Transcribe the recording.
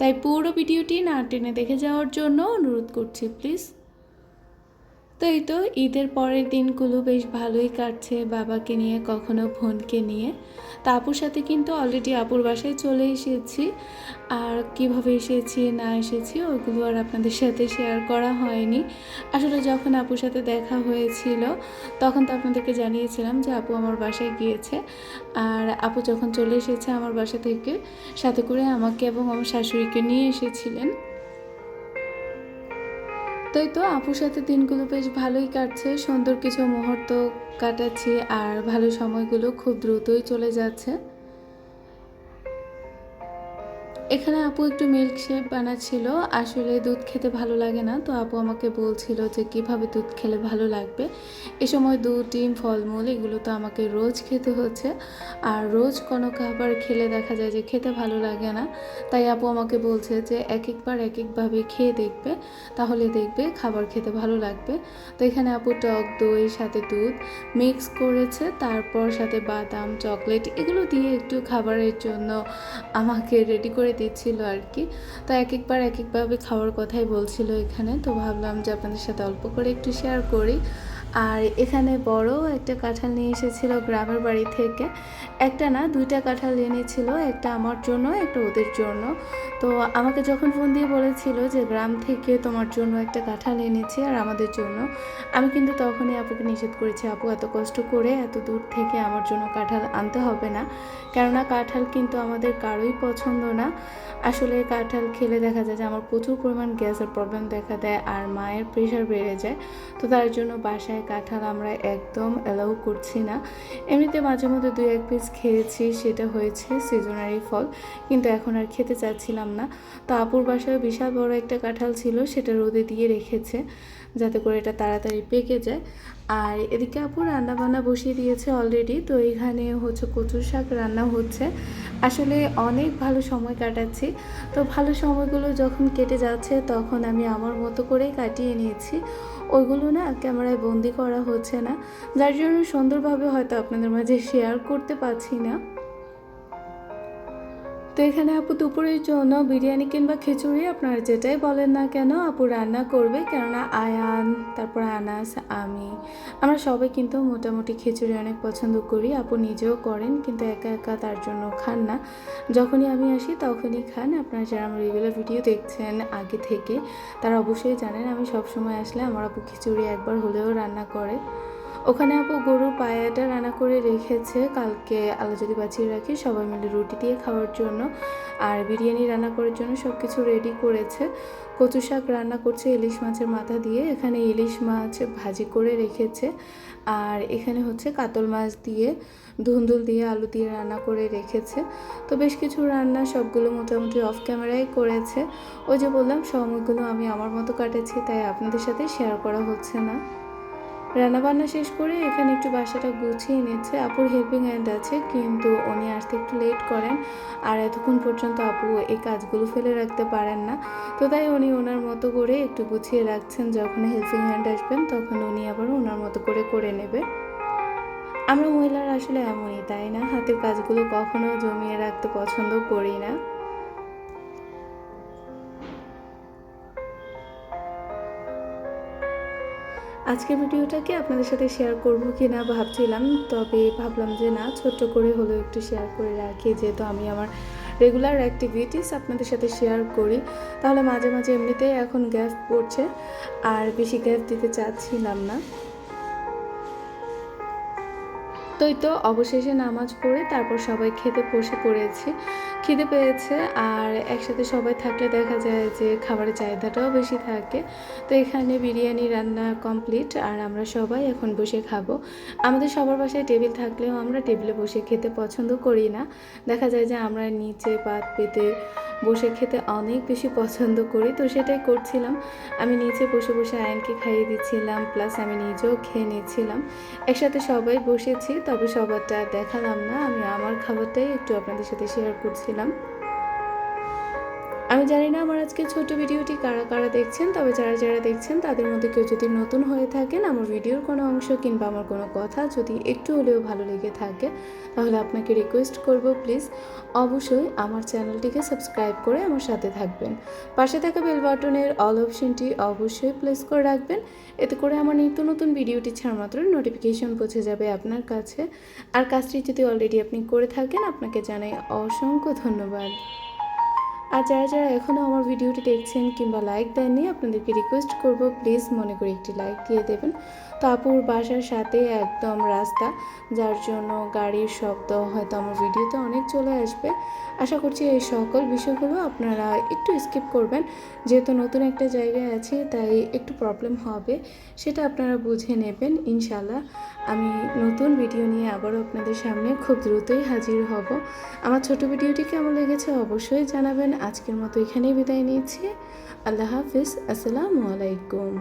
তাই পুরো ভিডিওটি না টেনে দেখে যাওয়ার জন্য অনুরোধ করছি প্লিজ। তো এই তো ঈদের পরের দিনগুলো বেশ ভালোই কাটছে বাবাকে নিয়ে, কখনো বোনকে নিয়ে। তা আপুর সাথে কিন্তু অলরেডি আপুর বাসায় চলে এসেছি। আর কীভাবে এসেছি, না এসেছি ওইগুলো আর আপনাদের সাথে শেয়ার করা হয়নি। আসলে যখন আপুর সাথে দেখা হয়েছিল, তখন তো আপনাদেরকে জানিয়েছিলাম যে আপু আমার বাসায় গিয়েছে। আর আপু যখন চলে এসেছে আমার বাসা থেকে, সাথে করে আমাকে এবং আমার শাশুড়িকে নিয়ে এসেছিলেন। তাই তো আপুর সাথে দিনগুলো বেশ ভালোই কাটছে। সুন্দর কিছু মুহূর্ত কাটাচ্ছি আর ভালো সময়গুলো খুব দ্রুতই চলে যাচ্ছে। এখানে আপু একটু মিল্ক শেক বানাচ্ছিল। আসলে দুধ খেতে ভালো লাগে না, তো আপু আমাকে বলছিল যে কীভাবে দুধ খেলে ভালো লাগবে। এ সময় দুধ, ডিম, ফলমূল এগুলো তো আমাকে রোজ খেতে হচ্ছে। আর রোজ কোনো খাবার খেলে দেখা যায় যে খেতে ভালো লাগে না। তাই আপু আমাকে বলছে যে এক একবার এক একভাবে খেয়ে দেখবে, তাহলে দেখবে খাবার খেতে ভালো লাগবে। তো এখানে আপু টক দই, সাথে দুধ মিক্স করেছে, তারপর সাথে বাদাম চকলেট এগুলো দিয়ে একটু খাবারের জন্য আমাকে রেডি করে দিচ্ছিল আর কি। তো এক একবার এক একভাবে খাওয়ার কথাই বলছিল এখানে। তো ভাবলাম যে আপনাদের সাথে অল্প করে একটু শেয়ার করি। আর এখানে বড় একটা কাঁঠাল নিয়ে এসেছিল গ্রামের বাড়ি থেকে। একটা না, দুইটা কাঁঠাল এনেছিল, একটা আমার জন্য, একটা ওদের জন্য। তো আমাকে যখন ফোন দিয়ে বলেছিল যে, গ্রাম থেকে তোমার জন্য একটা কাঁঠাল এনেছি আর আমাদের জন্য। আমি কিন্তু তখনই আপুকে নিষেধ করেছি, আপু, এত কষ্ট করে এত দূর থেকে আমার জন্য কাঁঠাল আনতে হবে না। কেননা কাঁঠাল কিন্তু আমাদের কারোই পছন্দ না। আসলে কাঁঠাল খেলে দেখা যায় যে, আমার প্রচুর পরিমাণ গ্যাসের প্রবলেম দেখা দেয় আর মায়ের প্রেশার বেড়ে যায়। তো তার জন্য বাসায় কাঁঠাল আমরা একদম অ্যালাউ করছি না। এমনিতে মাঝে মধ্যে দু এক পিস খেয়েছি, সেটা হয়েছে সিজনারি ফল, কিন্তু এখন আর খেতে চাচ্ছিলাম না। তো আপুর বাসায় বিশাল বড় একটা কাঁঠাল ছিল, সেটা রোদে দিয়ে রেখেছে, যাতে করে এটা তাড়াতাড়ি পেকে যায়। আর এদিকে আপু রান্না বান্না বসিয়ে দিয়েছে অলরেডি তো এখানে হচ্ছে কচুর শাক রান্না হচ্ছে। আসলে অনেক ভালো সময় কাটাচ্ছি, তো ভালো সময়গুলো যখন কেটে যাচ্ছে, তখন আমি আমার মতো করেই কাটিয়ে নিয়েছি। ওইগুলো না ক্যামেরায় বন্দি করা হচ্ছে না। যার জন্য সুন্দরভাবে হয়তো আপনাদের মাঝে শেয়ার করতে পারছি না। তো এখানে আপু দুপুরের জন্য বিরিয়ানি কিংবা খিচুড়ি আপনারা যেটাই বলেন না কেন, আপু রান্না করবে। কেননা আয়ান, তারপর আনাস, আমি, আমরা সবাই কিন্তু মোটামুটি খিচুড়ি অনেক পছন্দ করি। আপু নিজেও করেন, কিন্তু একা একা তার জন্য খান না। যখনই আমি আসি তখনই খান। আপনারা যারা আমার রেগুলার ভিডিও দেখছেন আগে থেকে, তারা অবশ্যই জানেন আমি সবসময় আসলে আমার আপু খিচুড়ি একবার হলেও রান্না করে। ওখানে আপু গরুর পায়াটা রান্না করে রেখেছে। কালকে আলো যদি বাঁচিয়ে রাখি, সবাই মিলে রুটি দিয়ে খাওয়ার জন্য। আর বিরিয়ানি রান্না করার জন্য সব কিছু রেডি করেছে। কচু শাক রান্না করছে ইলিশ মাছের মাথা দিয়ে। এখানে ইলিশ মাছ ভাজি করে রেখেছে। আর এখানে হচ্ছে কাতল মাছ দিয়ে, ধুন্দুল দিয়ে আলু দিয়ে রান্না করে রেখেছে। তো বেশ কিছু রান্না সবগুলো মোটামুটি অফ ক্যামেরাই করেছে। ওই যে বললাম সময়গুলো আমি আমার মতো কাটেছি, তাই আপনাদের সাথে শেয়ার করা হচ্ছে না। রান্নাবান্না শেষ করে এখানে একটু বাসাটা গুছিয়ে নিচ্ছে। আপুর হেল্পিং হ্যান্ড আছে, কিন্তু উনি আসতে একটু লেট করেন। আর এতক্ষণ পর্যন্ত আপু এই কাজগুলো ফেলে রাখতে পারেন না। তো তাই উনি ওনার মতো করে একটু গুছিয়ে রাখছেন। যখন হেল্পিং হ্যান্ড আসবেন, তখন উনি আবার ওনার মতো করে করে নেবে। আমরা মহিলারা আসলে এমনই, তাই না? হাতের কাজগুলো কখনো জমিয়ে রাখতে পছন্দ করি না। আজকের ভিডিওটাকে আপনাদের সাথে শেয়ার করব কি না ভাবছিলাম, তবে ভাবলাম যে না, ছোট্ট করে হলেও একটু শেয়ার করে রাখি। যেহেতু আমি আমার রেগুলার অ্যাক্টিভিটিস আপনাদের সাথে শেয়ার করি, তাহলে মাঝে মাঝে এমনিতেই এখন গ্যাস পড়ছে, আর বেশি গ্যাস দিতে চাচ্ছিলাম না। তো এই তো অবশেষে নামাজ পড়ে তারপর সবাই খেতে বসে পড়েছি। খিদে পেয়েছে আর একসাথে সবাই থাকলে দেখা যায় যে খাবারের চাহিদাটাও বেশি থাকে। তো এখানে বিরিয়ানি রান্না কমপ্লিট আর আমরা সবাই এখন বসে খাব। আমাদের সবার বাসায় টেবিল থাকলেও আমরা টেবিলে বসে খেতে পছন্দ করি না। দেখা যায় যে আমরা নিচে পাত পেতে বসে খেতে অনেক বেশি পছন্দ করি। তো সেটাই করছিলাম। আমি নিচে বসে বসে আয়নকে খাইয়ে দিচ্ছিলাম প্লাস আমি নিজেও খেয়ে নিচ্ছিলাম। একসাথে সবাই বসেছি, তবে সবারটা দেখালাম না। আমি আমার খাবারটাই একটু আপনাদের সাথে শেয়ার করছিলাম। আমি জানি না আমার আজকে ছোট ভিডিওটি কারা কারা দেখছেন, তবে যারা যারা দেখছেন তাদের মধ্যে কেউ যদি নতুন হয়ে থাকেন আমার ভিডিওর কোনো অংশ কিংবা আমার কোনো কথা যদি একটু হলেও ভালো লেগে থাকে, তাহলে আপনাকে রিকোয়েস্ট করব প্লিজ অবশ্যই আমার চ্যানেলটিকে সাবস্ক্রাইব করে আমার সাথে থাকবেন। পাশে থাকা বেল বাটনের অল অপশনটি অবশ্যই প্লেস করে রাখবেন। এতে করে আমার নিত্য নতুন ভিডিওটি ছাড়া মাত্র নোটিফিকেশন পৌঁছে যাবে আপনার কাছে। আর কাজটি যদি অলরেডি আপনি করে থাকেন, আপনাকে জানাই অসংখ্য ধন্যবাদ। আর যারা যারা এখনও আমার ভিডিওটি দেখছেন কিংবা লাইক দেননি, আপনাদেরকে রিকোয়েস্ট করব প্লিজ মনে করে একটি লাইক দিয়ে দেবেন। তো আপুর বাসার সাথে একদম রাস্তা, যার জন্য গাড়ির শব্দ হয়তো আমার ভিডিওতে অনেক চলে আসবে। আশা করছি এই সকল বিষয়গুলো আপনারা একটু স্কিপ করবেন। যেহেতু নতুন একটা জায়গায় আছি, তাই একটু প্রবলেম হবে, সেটা আপনারা বুঝে নেবেন ইনশাল্লাহ আমি নতুন ভিডিও নিয়ে আবারও আপনাদের সামনে খুব দ্রুতই হাজির হব। আমার ছোট ভিডিওটি কেমন লেগেছে অবশ্যই জানাবেন। আজকের মতো এখানেই বিদায় নিচ্ছি আল্লাহ হাফিজ আসসালামু আলাইকুম।